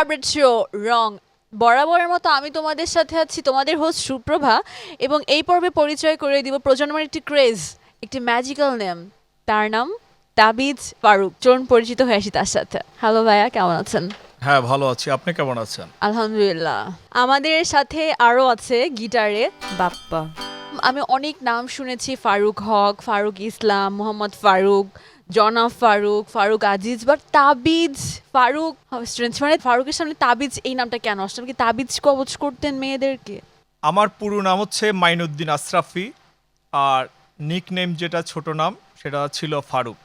Favourite show রং। বরাবরের মতো আমি তোমাদের সাথে আছি তোমাদের হোস্ট সুপ্রভা এবং এই পর্বে পরিচয় করে দিব প্রজন্মের একটি ক্রেজ একটি ম্যাজিক্যাল নেম তার নাম তাবিজ ফারুক চরণ পরিচিত হয়ে আসি তার সাথে। হ্যালো ভাইয়া কেমন আছেন? হ্যাঁ ভালো আছি। আপনি কেমন আছেন? আলহামদুলিল্লাহ। আমাদের সাথে আরও আছে গিটারে বাপ্পা। আমি অনেক নাম শুনেছি ফারুক হক ফারুক ইসলাম মোহাম্মদ ফারুক জনাব ফারুক ফারুক আজিজ বাট তাবিজ, ফারুক স্টুডেন্টস মানে ফারুকের সামনে তাবিজ, এই নামটা কেন? আসলাম কি তাবিজ কবচ করতেন মেয়েদেরকে? আমার পুরো নাম হচ্ছে মাইনুদ্দিন আশরাফি, আর নিক নেম যেটা ছোট নাম, সেটা ছিল ফারুক।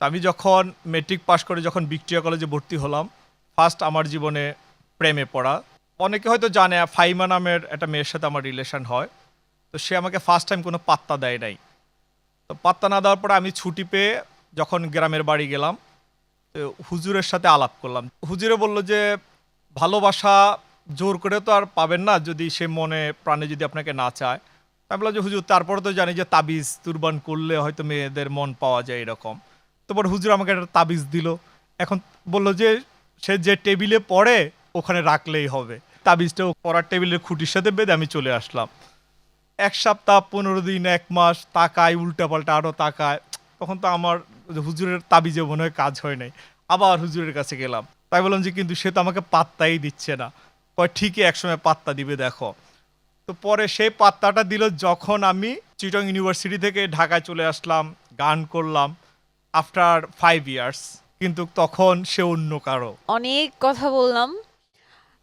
আমি যখন মেট্রিক পাশ করে যখন ভিক্টোরিয়া কলেজে ভর্তি হলাম ফার্স্ট আমার জীবনে প্রেমে পড়া। অনেকে হয়তো জানে, ফাইমা নামের একটা মেয়ের সাথে আমার রিলেশন হয়। তো সে আমাকে ফার্স্ট টাইম কোনো পাত্তা দেয় নাই। পাত্তা না দেওয়ার পরে আমি ছুটি পেয়ে যখন গ্রামের বাড়ি গেলাম, তো হুজুরের সাথে আলাপ করলাম। হুজুরে বলল যে, ভালোবাসা জোর করে তো আর পাবেন না যদি সে মনে প্রাণে যদি আপনাকে না চায়। আমি বললাম যে, হুজুর, তারপরে তো জানি যে তাবিজ তুরবান করলে হয়তো মেয়েদের মন পাওয়া যায় এরকম। তারপর হুজুর আমাকে একটা তাবিজ দিল। এখন বলল যে, সে যে টেবিলে পড়ে, ওখানে রাখলেই হবে। তাবিজটা পড়ার টেবিলের খুঁটির সাথে বেঁধে আমি চলে আসলাম। এক সপ্তাহ, পনেরো দিন, এক মাস তাকায়, উল্টাপাল্টা আরও তাকায়। তখন তো আমার হুজুরের তাবিজে মনে হয় কাজ হয় নাই। আবার হুজুরের কাছে গেলাম। তাই বললাম যে, কিন্তু সে তো আমাকে পাত্তাই দিচ্ছে না। কয়, ঠিকই একসময় পাত্তা দিবে, দেখো। তো পরে সেই পাত্তাটা দিল যখন আমি চিটং ইউনিভার্সিটি থেকে ঢাকায় চলে আসলাম, গান করলাম আফটার ফাইভ ইয়ার্স কিন্তু তখন সে অন্য কারও। অনেক কথা বললাম।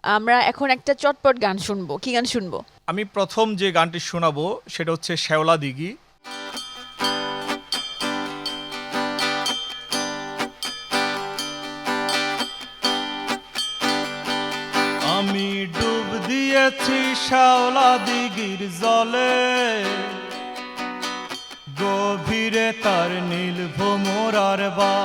আমরা এখন একটা চটপট গান শুনব। কি গান শুনব? আমি প্রথম যে গানটি শোনাবো, সেটা হচ্ছে শেওলা দিঘি। আমি ডুব দিয়েছি শ্যাওলা দিঘির জলে, গভীরে তার নীল ভোমরার বা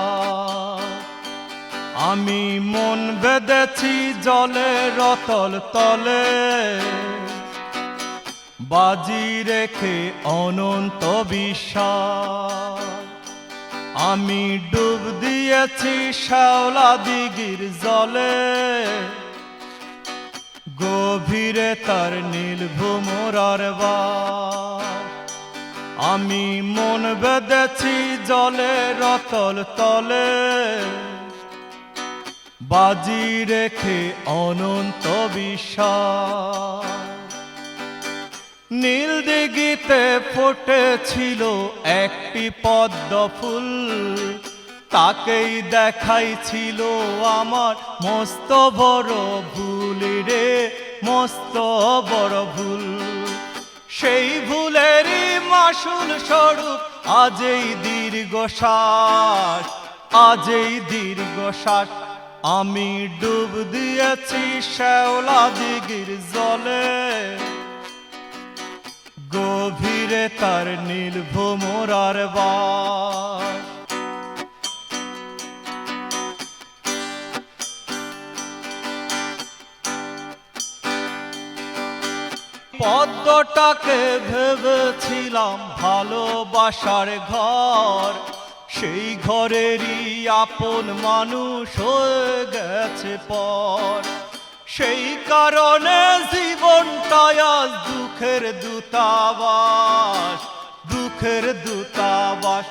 আমি মন বেঁধেছি জলে, রতল তলে। বাজি রেখে অনন্ত বিশ্বাস আমি ডুব দিয়েছি শ্যাওলা দিগির জলে। গভীরে তার নীল ভোমরার আমি মন বেঁধেছি জলে, রতল তলে। বাজি রেখে অনন্ত বিশ্বাস নীল দিঘিতে ফুটেছিল একটি পদ্ম ফুল। তাকেই দেখাইছিল আমার মস্ত বড় ভুল রে, মস্ত বড় ভুল। সেই ভুলেরই মাসুল স্বরূপ আজই দীর্ঘ শ্বাস আজই দীর্ঘ শ্বাস আমি ডুব দিয়েছি শ্যাওলা দিঘির জলে। গভীরে তার নীল ভোমরার পদ্মটাকে ভেবেছিলাম ভালোবাসার ঘর। সেই ঘরেরই আপন মানুষ হয়ে গেছে পর। সেই কারণে জীবনটাই আজ দুঃখের দূতাবাস দুঃখের দূতাবাস।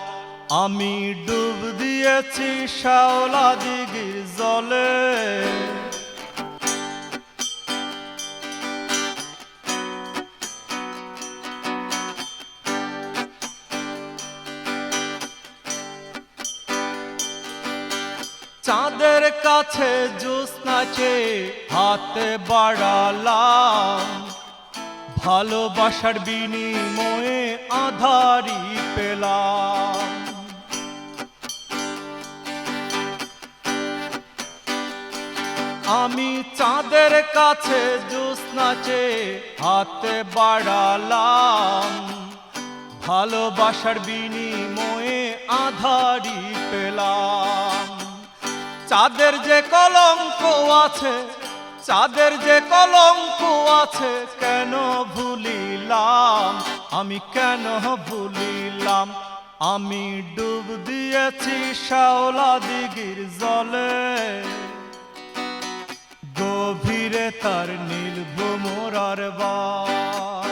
আমি ডুব দিয়েছি শ্যাওলা দিঘির জলে। কাছে জ্যোৎস্নাকে হাতে বাড়ালাম। ভালোবাসার বিনিময়ে আধারি পেলাম। আমি চাঁদের কাছে জ্যোৎস্নাকে হাতে বাড়ালাম। ভালোবাসার বিনিময়ে আধারি পেলাম। চাঁদের যে কলঙ্ক আছে, চাঁদের যে কলঙ্ক আছে, কেন ভুলিলাম? আমি কেন ভুলিলাম? আমি ডুব দিয়েছি শ্যাওলা দিঘির জলে। গভীরে তার নীল ভ্রমরার বার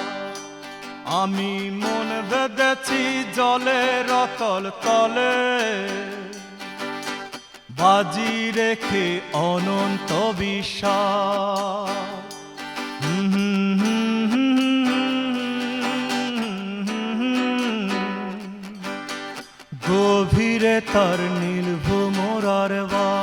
আমি মন বেঁধেছি জলের অতল তলে। বাজি রেখে অনন্ত বিশ্বাস গভীরে তার নীলভূমরার বা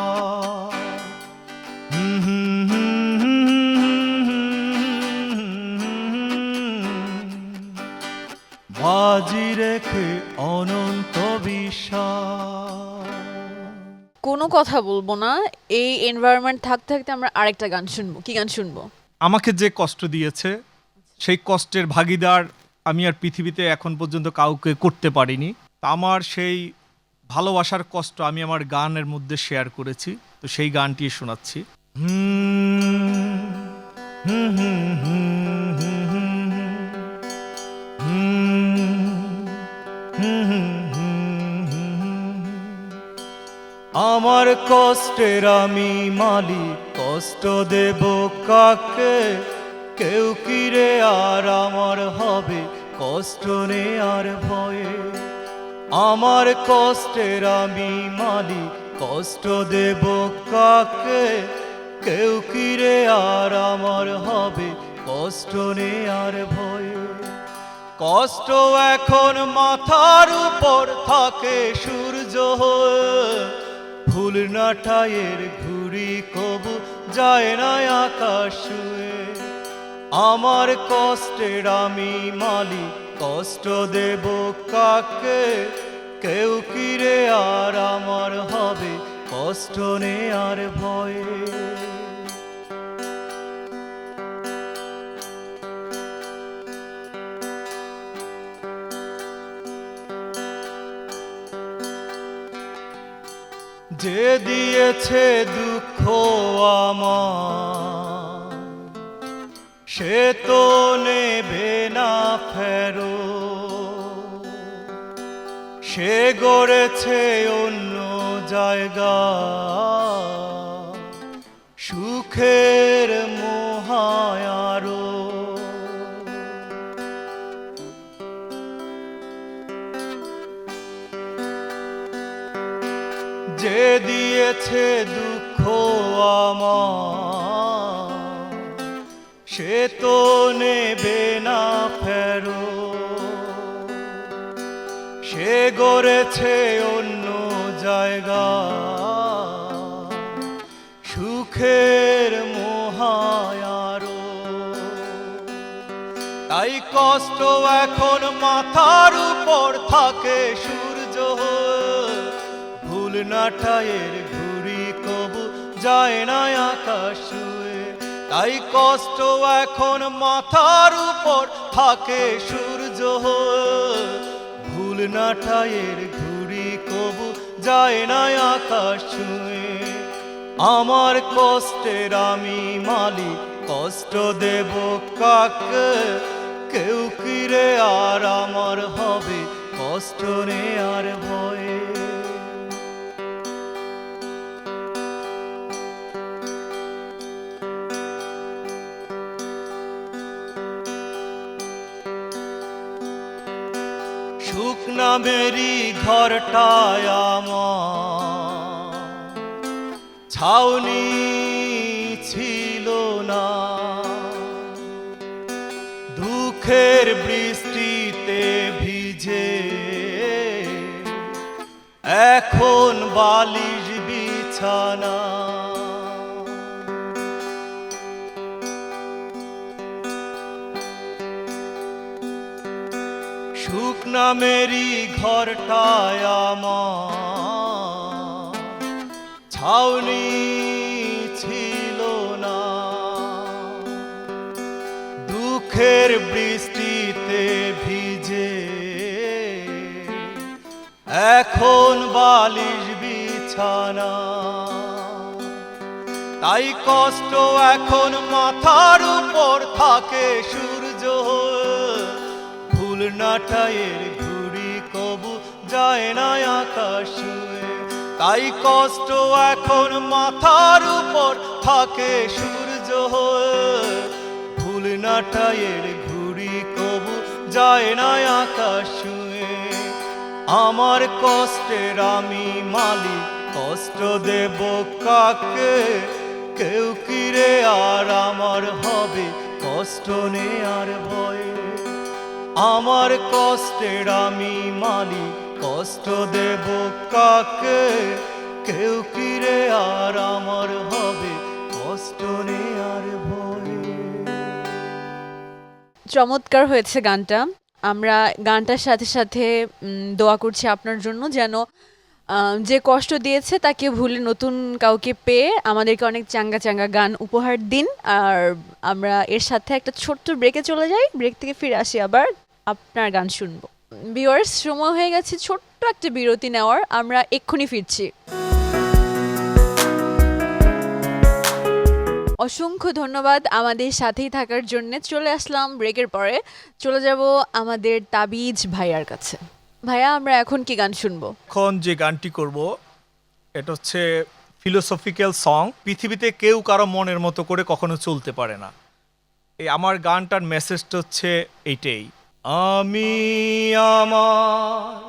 কোনো কথা বলব না। এই এনভায়রনমেন্ট থাকতে থাকতে আমরা আরেকটা গান শুনব। কি গান শুনব? আমাকে যে কষ্ট দিয়েছে সেই কষ্টের ভাগিদার আমি আর পৃথিবীতে এখন পর্যন্ত কাউকে করতে পারিনি। আমার সেই ভালোবাসার কষ্ট আমি আমার গানের মধ্যে শেয়ার করেছি। তো সেই গানটি শোনাচ্ছি। হুম, হুম, হুম, হুম, আমার কষ্টের আমি মালিক, কষ্ট দেব কাকে? কেউ কি রে আর আমার হবে? কষ্ট নে আর ভয়ে। আমার কষ্টের আমি মালিক, কষ্ট দেব কাকে? কেউ কি রে আর আমার হবে? কষ্ট নে আর ভয়ে। কষ্ট এখন মাথার উপর থাকে সূর্য হয়ে। ফুল নাটায়ের ঘুরি কবু যায় না আকাশ। আমার কষ্টের আমি মালি কষ্ট দেব কাকে? কেউ কিরে আর আমার হবে? কষ্ট নে আর ভয়ে। যে দিয়েছে দুঃখ আমার। সে তো নেবে না ফেরো সে গড়েছে অন্য জায়গা। সুখের যে দিয়েছে দুঃখ আমার, সে তো নেবে না ফেরো সে গড়েছে অন্য জায়গা সুখের মহায়ারো তাই কষ্ট এখন মাথার উপর থাকে। ভুল নাটায়ের কবু যায় না তাই কষ্ট এখন মাথার উপর থাকে সূর্য। ভুল নাটায়ের ঘুরি কবু যায় না আকাশ। আমার কষ্টের আমি মালিক, কষ্ট দেব কাকে? কেউ কিরে আর আমার হবে? কষ্ট নে আর ভয়ে। নামেরই ঘরটায় আমার। ছাউনি ছিল না। দুঃখের বৃষ্টিতে ভিজে। এখন বালিশ বিছানা। নামেরই ঘরটায় আমার। ছাউনি ছিল না। দুঃখের বৃষ্টিতে ভিজে। এখন বালিশ বিছানা। তাই কষ্ট এখন মাথার উপর থাকে সূর্য। ফুল নাটায়ের ঘুড়ি কবু যায় না আকাশ। তাই কষ্ট এখন মাথার উপর থাকে সূর্য হয়ে। ভুল না টায়ের ঘুড়ি কবু যায় না আকাশ। আমার কষ্টের আমি মালিক, কষ্ট দেব কাকে? কেউ কিরে আর আমার হবে? কষ্ট নেয়ার ভয়ে। আমার কষ্টের আমি মালি কষ্ট দেব কাকে? কেউ কিরে আর আমার হবে? কষ্ট আর ভয়ে। চমৎকার হয়েছে গানটা। আমরা গানটার সাথে সাথে দোয়া করছি আপনার জন্য যেন যে কষ্ট দিয়েছে তাকে ভুলে নতুন কাউকে পেয়ে আমাদেরকে অনেক চাঙ্গা চাঙ্গা গান উপহার দিন। আর আমরা এর সাথে একটা ছোট্ট ব্রেকে চলে যাই। ব্রেক থেকে ফিরে আসি আবার আপনার গান শুনব। ভিউয়ার্স সময় হয়ে গেছে ছোট্ট একটা বিরতি নেওয়ার। আমরা এক্ষুনি ফিরছি। অসংখ্য ধন্যবাদ আমাদের সাথেই থাকার জন্য। চলে আসলাম ব্রেকের পরে। চলে যাব আমাদের তাবিজ ভাইয়ার কাছে। ভাইয়া, আমরা এখন কি গান শুনব? এখন যে গানটি করব, এটা হচ্ছে ফিলোসফিক্যাল সং পৃথিবীতে কেউ কারও মনের মতো করে কখনো চলতে পারে না। এই আমার গানটার মেসেজটা হচ্ছে এইটাই। আমি আমার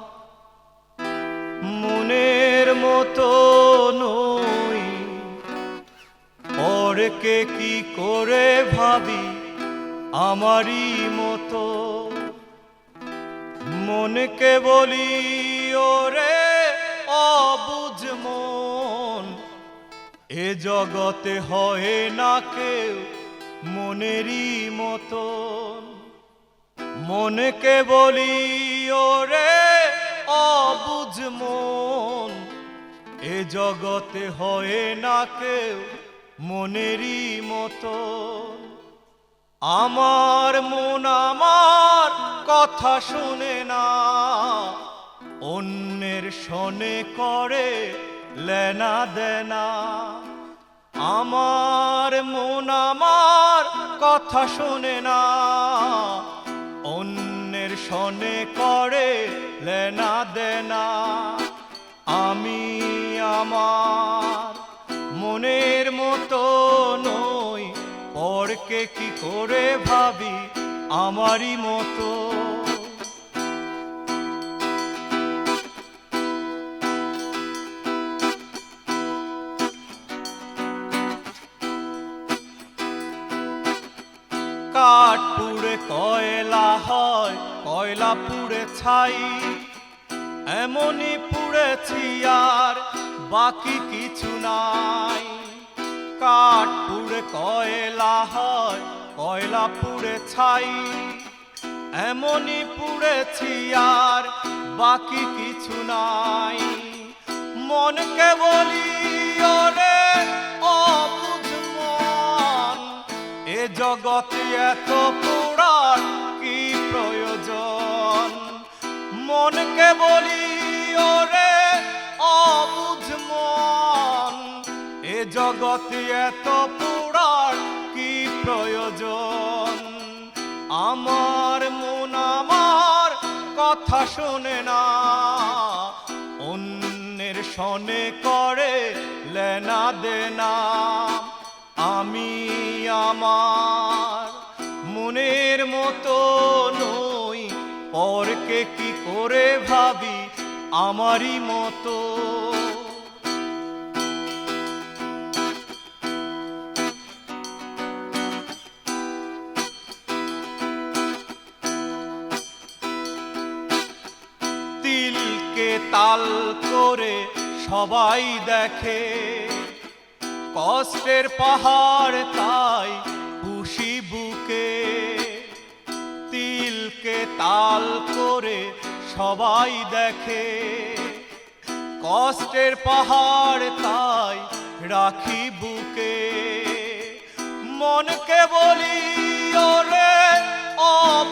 মনের মতো নই পরকে কি করে ভাবি আমারই মতো? মনকে বলি, ওরে অবুঝ মন। এ জগতে হয় না কেউ মনেরই মতন। মনকে বলি, ওরে অবুঝ মন। এ জগতে হয় না কেউ মনেরই মতো আমার মন আমার কথা শুনে না। অন্যের শনে করে লেনা দেনা। আমার মন আমার কথা শুনে না। অন্যের শনে করে লেনা দেনা। আমি আমার মনের মতো নই। পরকে কি করে ভাবি আমারই মতো? কাঠ পুড়ে কয়লা হয়, কয়লা পুড়ে ছাই। এমনই পুড়েছি আর বাকি কিছু নাই। কাঠ পুড়ে কয়লা হয়, কয়লা পুড়ে ছাই। এমনই পুড়েছি আর বাকি কিছু নাই। মনকে বলি, ওরে অবুঝ মন, এ জগতে এত পুরাণ কি প্রয়োজন? মনকে বলি, ওরে অবুঝ মন জগতে এত পুরাণ, কি প্রয়োজন? আমার মন আমার কথা শোনে না। অন্যের শনে করে লেনা দেনা। আমি আমার মনের মতো নই, পরকে কি করে ভাবি? আমারই মতো। তাল করে সবাই দেখে। কষ্টের পাহাড় তাই খুশি বুকে। তিলকে তাল করে সবাই দেখে। কষ্টের পাহাড় তাই রাখি বুকে। মনকে বলি, ওরে মন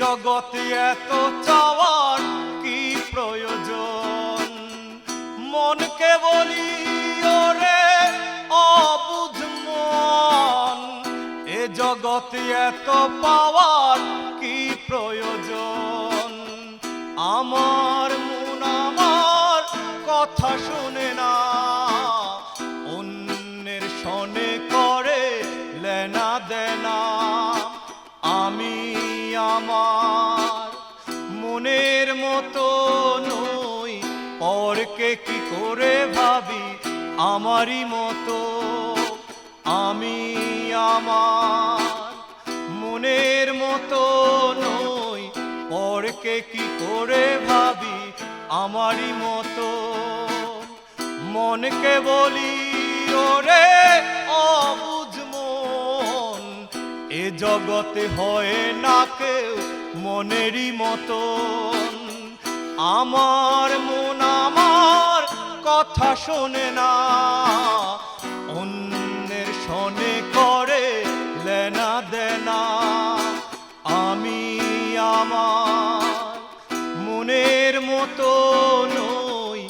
জগতে এত চাওয়ার কি প্রয়োজন? মনকে বলি, ওরে অবুঝ মন, এ জগতে এত পাওয়ার কি প্রয়োজন? আমার করে ভাবি আমারই মতো, আমি আমার মনের মতো নই। পরকে কি করে ভাবি আমারই মতো? মনকে বলি, ওরে অবুঝ মন, এ জগতে হয় না কেউ মনেরই মতন। আমার মন আমার কথা শোনে না। অন্যের শনে করে লেনা দেনা। আমি আমার মনের মতো নই।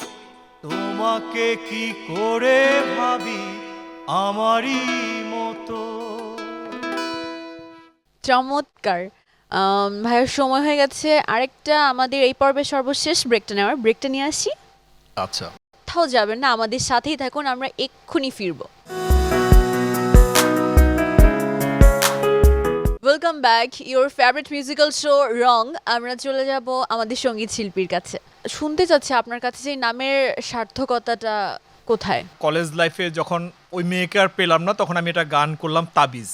তোমাকে কি করে ভাবি? আমারই মতো। চমৎকার। ভাইয়ের সময় হয়ে গেছে। আরেকটা আমাদের এই পর্বের সর্বশেষ ব্রেকটা নেওয়ার। ব্রেকটা নিয়ে আসি। আচ্ছা। কোথাও যাবেন না, আমাদের সাথেই থাকুন, আমরা এক্ষুনি ফিরবো। Welcome back your favourite musical show রং আমরা চলে যাব আমাদের সংগীত শিল্পীর কাছে। শুনতে চাচ্ছি আপনার কাছে যে নামের সার্থকতাটা কোথায়? কলেজ লাইফে যখন ওই মেয়েকে আর পেলাম না, তখন আমি এটা গান করলাম, তাবিজ।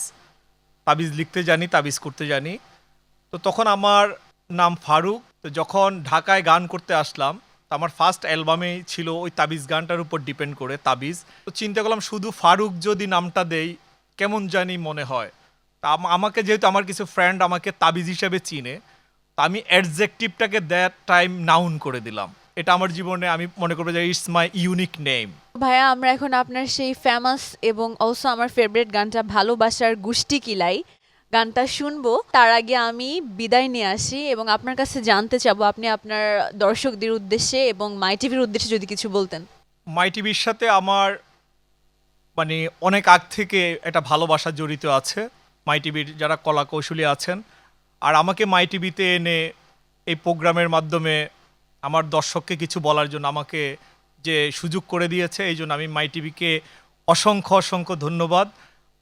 তাবিজ লিখতে জানি, তাবিজ করতে জানি। তো তখন আমার নাম ফারুক। তো যখন ঢাকায় গান করতে আসলাম তো আমার ফার্স্ট অ্যালবামেই ছিল ওই তাবিজ গানটার উপর ডিপেন্ড করে, তাবিজ। তো চিন্তা করলাম শুধু ফারুক যদি নামটা দেই, কেমন জানি মনে হয়। তা আমাকে যেহেতু আমার কিছু ফ্রেন্ড আমাকে তাবিজ হিসেবে চিনে, তা আমি অ্যাডজেক্টিভটাকে দ্যাট টাইম নাউন করে দিলাম। এটা আমার জীবনে আমি মনে করব যে ইটস মাই ইউনিক নেম ভাইয়া, আমরা এখন আপনার সেই ফেমাস এবং অলসো আমার ফেভারিট গানটা ভালোবাসার গুষ্টি কিলাই। গানটা শুনব, তার আগে আমি বিদায় নিয়ে আসি এবং আপনার কাছে জানতে চাবো, আপনি আপনার দর্শকদের উদ্দেশ্যে এবং মাই টিভির উদ্দেশ্যে যদি কিছু বলতেন। মাই টিভির সাথে আমার মানে অনেক আগ থেকে একটা ভালোবাসা জড়িত আছে। মাই টিভির যারা কলা কৌশলী আছেন, আর আমাকে মাই টিভিতে এনে এই প্রোগ্রামের মাধ্যমে আমার দর্শককে কিছু বলার জন্য আমাকে যে সুযোগ করে দিয়েছে, এই জন্য আমি মাই টিভিকে অসংখ্য অসংখ্য ধন্যবাদ।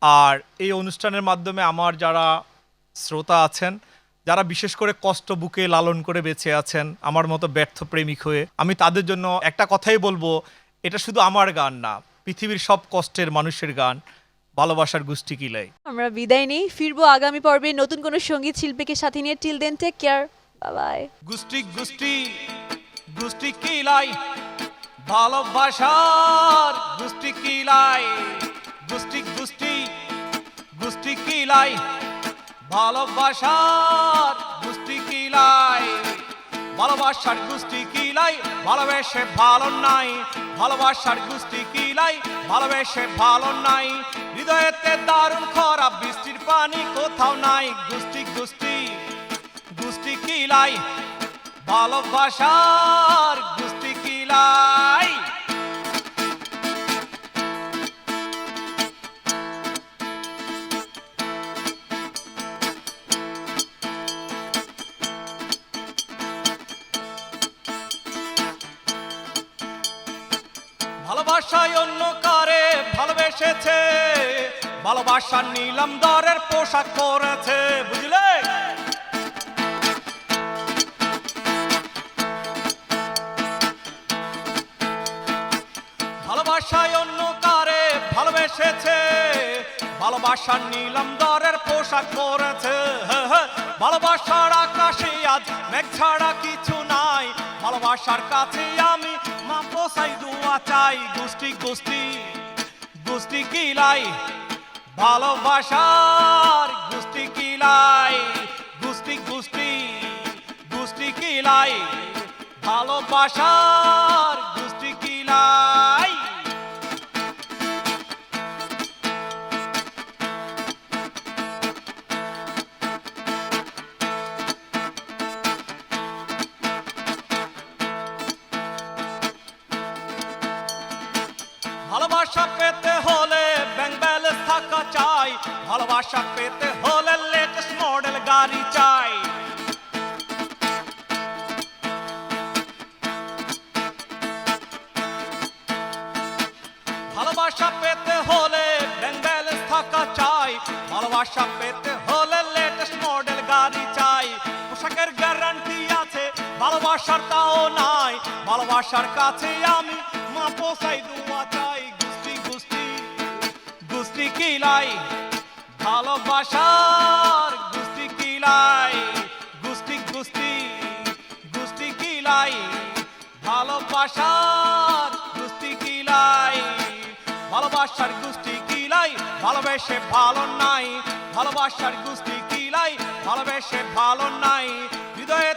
আর এই অনুষ্ঠানের মাধ্যমে আমার যারা শ্রোতা আছেন যারা বিশেষ করে কষ্ট বুকে লালন করে বেঁচে আছেন আমার মতো ব্যর্থ প্রেমিক হয়ে আমি তাদের জন্য একটা কথাই বলব এটা শুধু আমার গান না পৃথিবীর সব কষ্টের মানুষের গান ভালোবাসার গোষ্ঠী কিলাই আমরা বিদায় নেই ফিরবো আগামী পর্বে নতুন কোনো সংগীত শিল্পীকে সাথে নিয়ে। Till then take care bye গোষ্ঠী গুষ্টি গুষ্টি কিলাই ভালোবাসার গুষ্টি কিলাই গুষ্টি গুষ্টি গুষ্টি কিলাই ভালোবাসার গুষ্টি কিলাই ভালোবাসার গুষ্টি কিলাই ভালোবেসে ভালো নাই। ভালোবাসার গুষ্টি কিলাই ভালোবেসে ভালো নাই। হৃদয়েতে দারুণ খরা বৃষ্টির পানি কোথাও নাই। গুষ্টি গুষ্টি গুষ্টি কিলাই ভালোবাসার গুষ্টি কিলাই ভালোবাসায় অন্য কারে ভালোবেসেছে ভালোবাসার নিলাম দরের পোশাক পরেছে বুঝলে ভালোবাসায় অন্য কারে ভালোবেসেছে নিলাম দরের পোশাক পরেছে হ্যাঁ, হ্যাঁ। ভালোবাসার আকাশে আজ মেঘ ছাড়া কিছু নাই ভালোবাসার কাছে আমি পোসাই দুয়া চাই, গোষ্ঠী গোষ্ঠী গোষ্ঠী কিলাই ভালোবাসার গোষ্ঠী কিলাই গোষ্ঠী গোষ্ঠী গোষ্ঠী কিলাই ভালোবাসার গোষ্ঠী কিলাই ভালোবাসা পেতে হলে লেটেস্ট মডেল গাড়ি চাই। ভালোবাসা পেতে হলে ভালোবাসা পেতে হলে লেটেস্ট মডেল গাড়ি চাই। পোশাকের গ্যারান্টি আছে, ভালোবাসার তাও নাই। ভালোবাসার কাছে আমি মা পোসাই দুয়া চাই, গুষ্টি গুষ্টি গুষ্টি কিলাই ভালোবাসার গুস্তি কিলাই গুস্তি গুস্তি গুস্তি কিলাই ভালোবাসার গুস্তি কিলাই ভালোবাসার গুস্তি কিলাই ভালোবেসে ভালো নাই। ভালোবাসার গুস্তি কিলাই ভালোবেসে ভালো নাই। হৃদয়ে